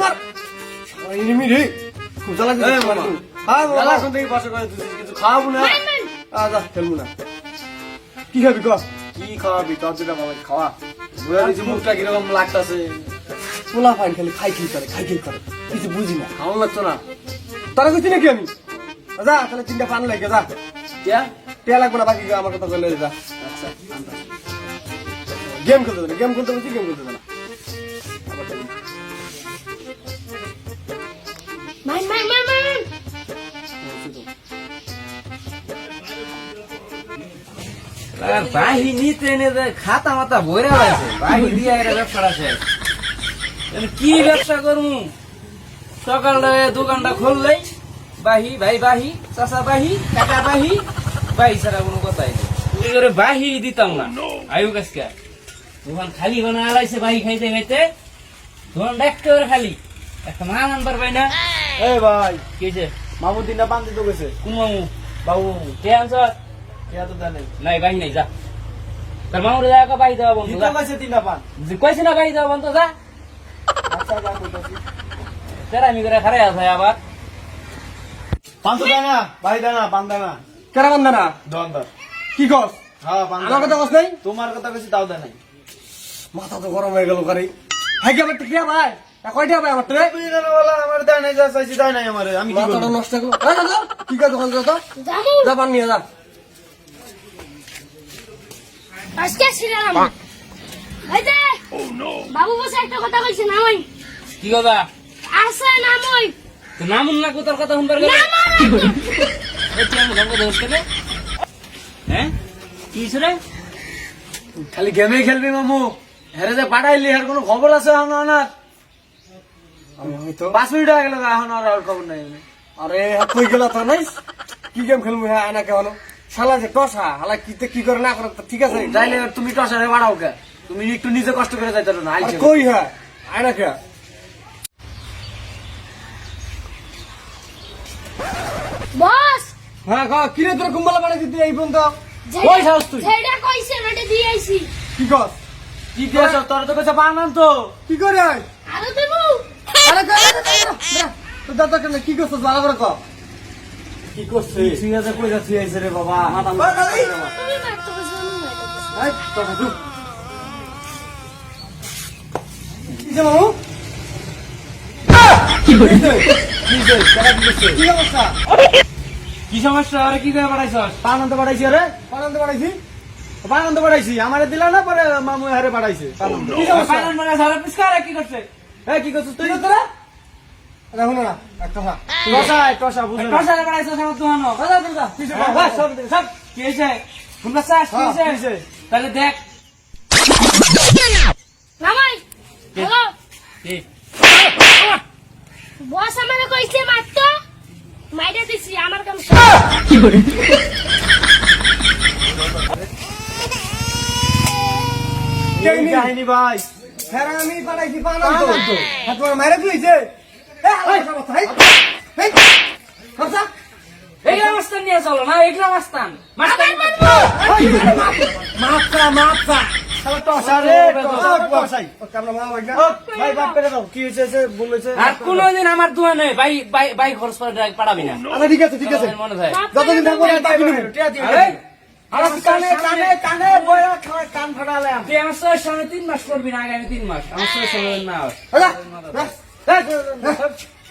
মার মার এনিমি রে জ্বালা এই মামা। হ্যাঁ বাবা এখন থেকে বসে করে দিছিস, কিছু খাওয়াবো না? আজা খেলব না। কি খাবি ক? কি খাওয়াবি তোর যেটা বাবা খাওয়া। বুঝা দিছি মুখটা কীরকম লাগতাছে। পোলা ফাইন খালি খাই খেয়ে করে খাই খেয়ে করে? কিছু বুঝি না। খাওয়ান লাগতো না। তারা কইছি নাকি আমি? যা তাহলে তিনটা পান লাগে যা। কিয়া টিয়া লাগবে না বাকি আমার কথা বলে যা। আচ্ছা আনতাম। গেম খেলতে গেম খেলতে গেম খেলতে না। আর বাহিনী ট্রেনে যে খাতা মাতা ভরে আছে বাহি দিয়ে এটা ব্যবসা আছে। কি ব্যবসা করব সকালটা দোকানটা খুললেই বাহি ভাই বাহি চাষা বাহি কাকা বাহি বাহি ছাড়া কোনো কথাই নেই। বাহি দিতাম না। আয়ু কাজকা দোকান খালি বানা আলাইছে বাহি খাইতে খাইতে। দোকানটা একেবারে খালি। একটা মা নাম্বার পাই না। এই ভাই। কি হয়েছে মামুর দিনটা পান দিতে গেছে। কোন মামু? বাবু। কে আনসার তো নাই বাহি নাই যা। তার মামুরে যা বাহি দেওয়া বন্ধু পান কইছে না বাহি দেওয়া বন্ধু যা। আচ্ছা তেরামি করে খারে আছে আবার। পান তো দেয় না ভাই দেয় না পান দেয় না কেরা বান্ধা না দোকানদার কি কস? হ্যাঁ পান আমার কথা। কস নাই? তোমার কথা কইছি তাও দেয় নাই। মাথা তো গরম হয়ে গেল কারি হ্যাঁ আমার টিকিয়া ভাই? হ্যাঁ, কয়টা ভাই আমার ট্রে তুই জানো বলা আমার দেয় নাই যা চাইছি দেয় নাই আমার। আমি কি করব? নষ্ট করল কি কাজ যা পান নিয়ে যা। আজকে ছিলাম এই যে বাবু বসে একটা কথা কইছে নামই। কি কথা? আছে নামই। তো নামুন না তোর কথা শুনবার গেলে। নামই এই তুই আমি গঙ্গা দোষ কেন? হ্যাঁ? কি রে? খালি গেমে খেলবি মামু। হেরে যে পাঠাইলি আর কোনো খবর আছে এখন না আমি আমি তো পাঁচ মিনিট হয়ে গেল এখন আর খবর নাই। আরে কই গেল তো নাই? কি গেম খেলব হ্যাঁ আনা? কেমন শালা যে টসা হালা কি তে কি করে না করে তো ঠিক আছে যাইলে তুমি টসারে বাড়াও কে তুমি একটু নিজে কষ্ট করে যাইতে না আইছে কই হ্যাঁ? আয়না কে? বস! হ্যাঁ ক কিরে তোর কুম্বালা বানাইছিস তুই এই পর্যন্ত? কই সাহস তুই? যেটা কইছে ওটা দিয়ে আইছি। কি কস? কি দিয়েছ তোর তো কাছে পান তো। কি করে আয়? আরও দেবো। আরে কই তো দাদা কেন কি করছিস? ভালো করে ক। কি করছিস ঠিক আছে কই যাচ্ছি আইছে রে বাবা। এই দু কি যে মামু কি হইছে কি হইছে কি অবস্থা? কি সমস্যা? আরে কি করে বাড়াইছস পান আনতে পাঠাইছি রে পানান্তে বানাইছি পান আনতে পাঠাইছি। আমারে দিলা না পরে মামু হারে আনতে। কি সমস্যা? মানে সারা পিসকারে কি করছে? এই কি করছিস তুই? তোরা এটা শুনো না একটা কথা। টসা টসা বুঝে না। টসারে বাড়াইছস আমার তুহানো কথা তুই কিসে সব? সব। কি হইছে শুনবা চাস কি হ্যাঁ, হইছে? তাহলে দেখ। নামাই হ্যালো? কি? বস আমারে কইছে মারতো। মাইরা দিছি আমার কাম এই কাহিনী ভাই। হ্যাঁ আমি পাঠাইছি হ্যাঁ তোমার মায়েরা দিয়েছে এই এই এই মাস্তান নিয়ে চলো না মাস্তান মাস্তান মাপসা মাপসা কোনোদিন আমার দোয়া নেই বাই বাই বাই খরচ করে পাঠাবি না ঠিক আছে ঠিক আছে মনে হয় যতদিন কানে কানে কানে বয়া খায় কান ফাটালে আমার সামনে তিন মাস করবি না আগামী তিন মাস আমার সামনে না হয়। আচ্ছা এই, এই, এই, এই,